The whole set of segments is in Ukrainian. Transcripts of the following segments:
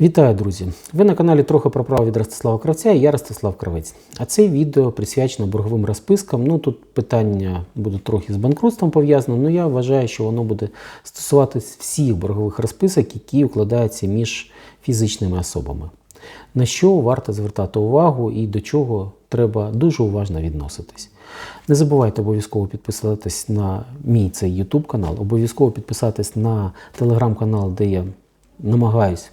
Вітаю, друзі! Ви на каналі трохи про право від Ростислава Кравця і я Ростислав Кравець. А це відео присвячено борговим розпискам. Ну тут питання буде трохи з банкрутством пов'язано, але я вважаю, що воно буде стосуватись всіх боргових розписок, які укладаються між фізичними особами. На що варто звертати увагу і до чого треба дуже уважно відноситись. Не забувайте обов'язково підписатись на мій цей YouTube канал, обов'язково підписатись на телеграм-канал, де я намагаюсь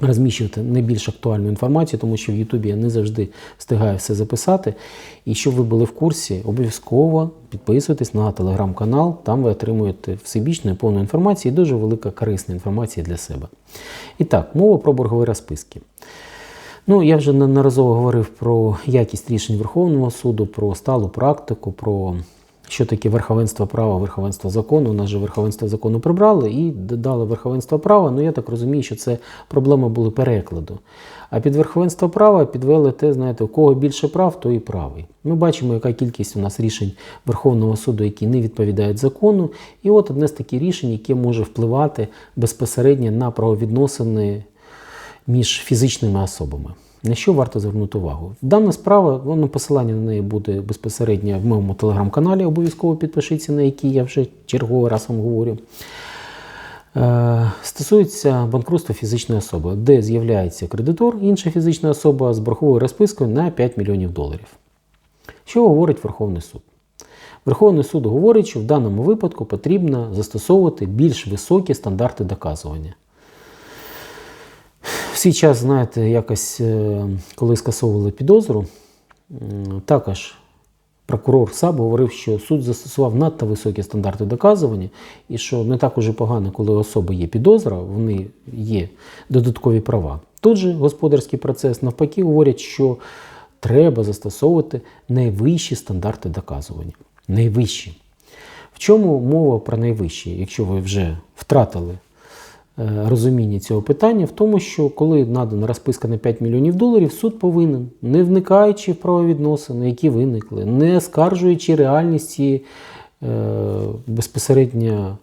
розміщувати найбільш актуальну інформацію, тому що в Ютубі я не завжди встигаю все записати. І щоб ви були в курсі, обов'язково підписуйтесь на телеграм-канал, там ви отримуєте всебічну і повну інформацію і дуже велика корисна інформація для себе. І так, мова про боргові розписки. Ну, я вже неодноразово говорив про якість рішень Верховного суду, про сталу практику, про що таке верховенство права, верховенство закону. У нас же верховенство закону прибрали і додали верховенство права. Ну я так розумію, що це проблеми були перекладу. А під верховенство права підвели те, знаєте, у кого більше прав, то і правий. Ми бачимо, яка кількість у нас рішень Верховного суду, які не відповідають закону. І от одне з таких рішень, яке може впливати безпосередньо на правовідносини між фізичними особами. На що варто звернути увагу? Дана справа, воно посилання на неї буде безпосередньо в моєму телеграм-каналі, обов'язково підпишіться, на який я вже черговий раз вам говорю. Е, Стосується банкрутства фізичної особи, де з'являється кредитор, інша фізична особа з борговою розпискою на 5 мільйонів доларів. Що говорить Верховний суд? Верховний суд говорить, що в даному випадку потрібно застосовувати більш високі стандарти доказування. В свій час, знаєте, якось, е, коли скасовували підозру, також прокурор САП говорив, що суд застосував надто високі стандарти доказування, і що не так уже погано, коли у особи є підозра, вони є додаткові права. Тут же господарський процес навпаки говорять, що треба застосовувати найвищі стандарти доказування. Найвищі. В чому мова про найвищі, якщо ви вже втратили розуміння цього питання? В тому, що коли надана розписка на 5 мільйонів доларів, суд повинен, не вникаючи в правовідносини, які виникли, не скаржуючи реальність е, безпосередньо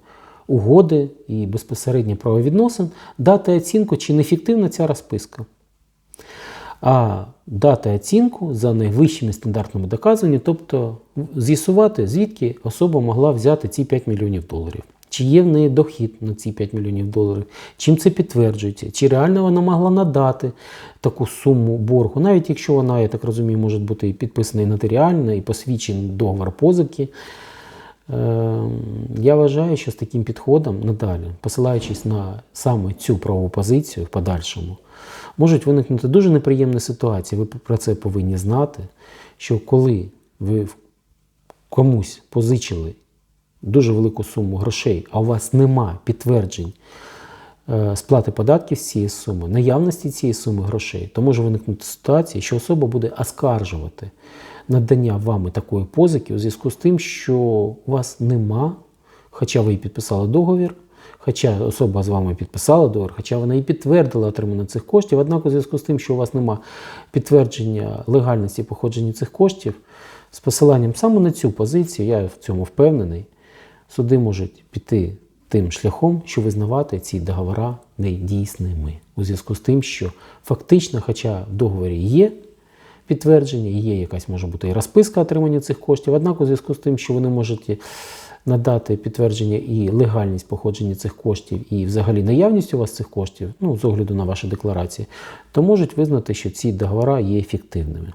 угоди і безпосередньо правовідносин, дати оцінку, чи неефективна ця розписка а дати оцінку за найвищими стандартами доказування, тобто з'ясувати, звідки особа могла взяти ці 5 мільйонів доларів. Чи є в неї дохід на ці 5 мільйонів доларів, чим це підтверджується, чи реально вона могла надати таку суму боргу, навіть якщо вона, я так розумію, може бути і нотаріально, і посвідчений договор позики. Е, Я вважаю, що з таким підходом надалі, посилаючись на саме цю правову позицію в подальшому, можуть виникнути дуже неприємні ситуації. Ви про це повинні знати, що коли ви комусь позичили дуже велику суму грошей, а у вас нема підтверджень е, сплати податків з цієї суми, наявності цієї суми грошей, то може виникнути ситуація, що особа буде оскаржувати надання вами такої позики у зв'язку з тим, що у вас нема, хоча ви і підписали договір, хоча особа з вами підписала договір, хоча вона і підтвердила отримання цих коштів, однак у зв'язку з тим, що у вас нема підтвердження легальності походження цих коштів, з посиланням саме на цю позицію, я в цьому впевнений, суди можуть піти тим шляхом, що визнавати ці договори недійсними. У зв'язку з тим, що фактично, хоча в договорі є підтвердження, є якась може бути і розписка отримання цих коштів, однак у зв'язку з тим, що вони можуть надати підтвердження і легальність походження цих коштів, і взагалі наявність у вас цих коштів, ну, з огляду на ваші декларації, то можуть визнати, що ці договори є ефективними.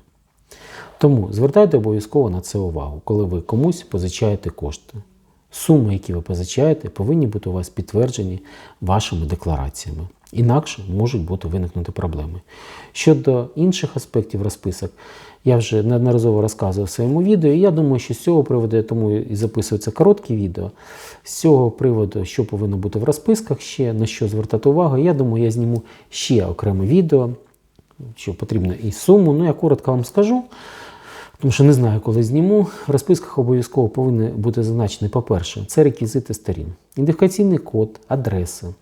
Тому звертайте обов'язково на це увагу, коли ви комусь позичаєте кошти. Суми, які ви позичаєте, повинні бути у вас підтверджені вашими деклараціями. Інакше можуть бути виникнути проблеми. Щодо інших аспектів розписок, я вже неодноразово розказував в своєму відео, і я думаю, що з цього приводу, я тому і записується короткі відео. З цього приводу, що повинно бути в розписках ще, на що звертати увагу, я думаю, я зніму ще окреме відео, що потрібно і суму. Ну, я коротко вам скажу. Тому що не знаю, коли зніму. В розписках обов'язково повинні бути зазначені, по-перше, це реквізити сторін, ідентифікаційний код, адреса.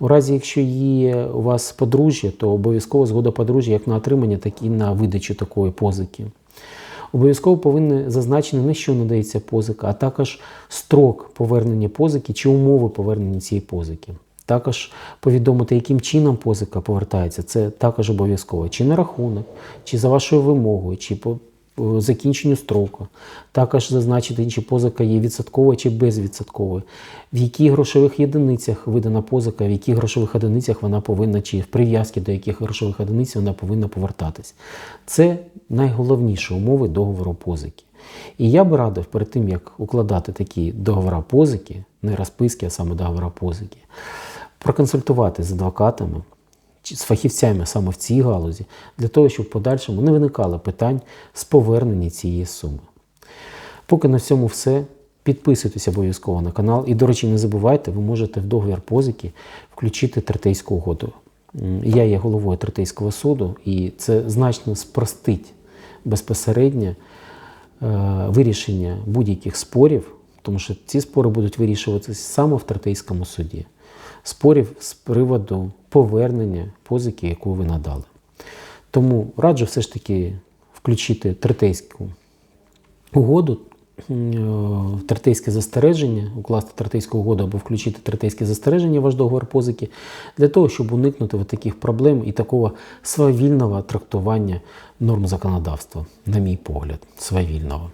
У разі, якщо є у вас подружжя, то обов'язково згода подружжя як на отримання, так і на видачу такої позики. Обов'язково повинні зазначені, на що надається позика, а також строк повернення позики чи умови повернення цієї позики. Також повідомити, яким чином позика повертається, це також обов'язково. Чи на рахунок, чи за вашою вимогою, чи закінченню строку. Також зазначити, чи позика є відсотковою чи безвідсотковою, в яких грошових єдиницях видана позика, в яких грошових одиницях вона повинна, чи в прив'язці до яких грошових одиниць вона повинна повертатись. Це найголовніші умови договору позики. І я би радив перед тим, як укладати такі договори позики, не розписки, а саме договори позики, проконсультувати з адвокатами з фахівцями саме в цій галузі, для того, щоб в подальшому не виникало питань з повернення цієї суми. Поки на цьому все. Підписуйтесь обов'язково на канал. І, до речі, не забувайте, ви можете в договір позики включити третейську угоду. Я є головою третейського суду, і це значно спростить безпосередньо е, вирішення будь-яких спорів, тому що ці спори будуть вирішуватися саме в третейському суді. Спорів з приводу повернення позики, яку ви надали. Тому раджу все ж таки включити третейську угоду, е, третейське застереження, укласти третейську угоду або включити третейське застереження ваш договор позики, для того, щоб уникнути таких проблем і такого свавільного трактування норм законодавства, на мій погляд, свавільного.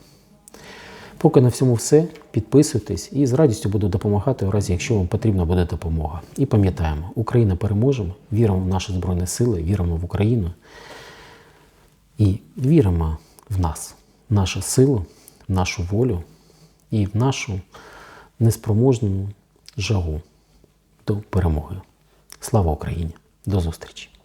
Поки на всьому все, підписуйтесь і з радістю буду допомагати у разі, якщо вам потрібна буде допомога. І пам'ятаємо, Україна переможемо, віримо в наші Збройні Сили, віримо в Україну і віримо в нас, в нашу силу, в нашу волю і в нашу неспроможну жагу до перемоги. Слава Україні! До зустрічі!